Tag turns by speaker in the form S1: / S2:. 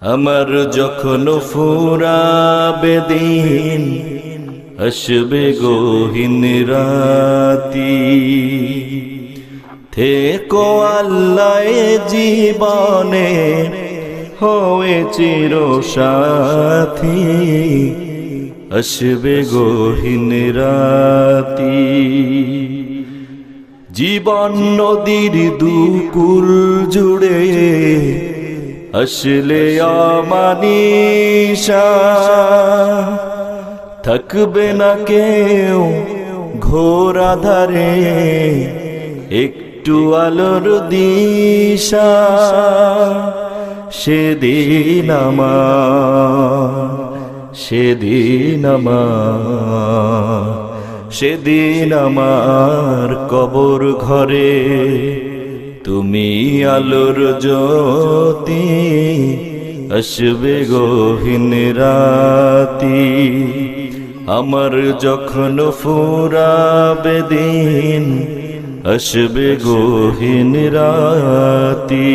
S1: আমার যখন ফুরাবে দিন, আসবে গহীন রাতি। থেকো আল্লাহ জীবনে, হয়ে চির সাথী। আসবে গহীন রাতি। জীবন নদীর দুকুল জুড়ে আসলে অমানিসা থাকবে না কেউ ঘোর আধারে একটু আলোর দিশা সেদিন আমার সেদিন আমার সেদিন আমার কবর ঘরে তুমি আলোর জ্যোতি আসবে গহীন রাতি। আমার যখন ফুরাবে দিন আসবে গহীন রাতি।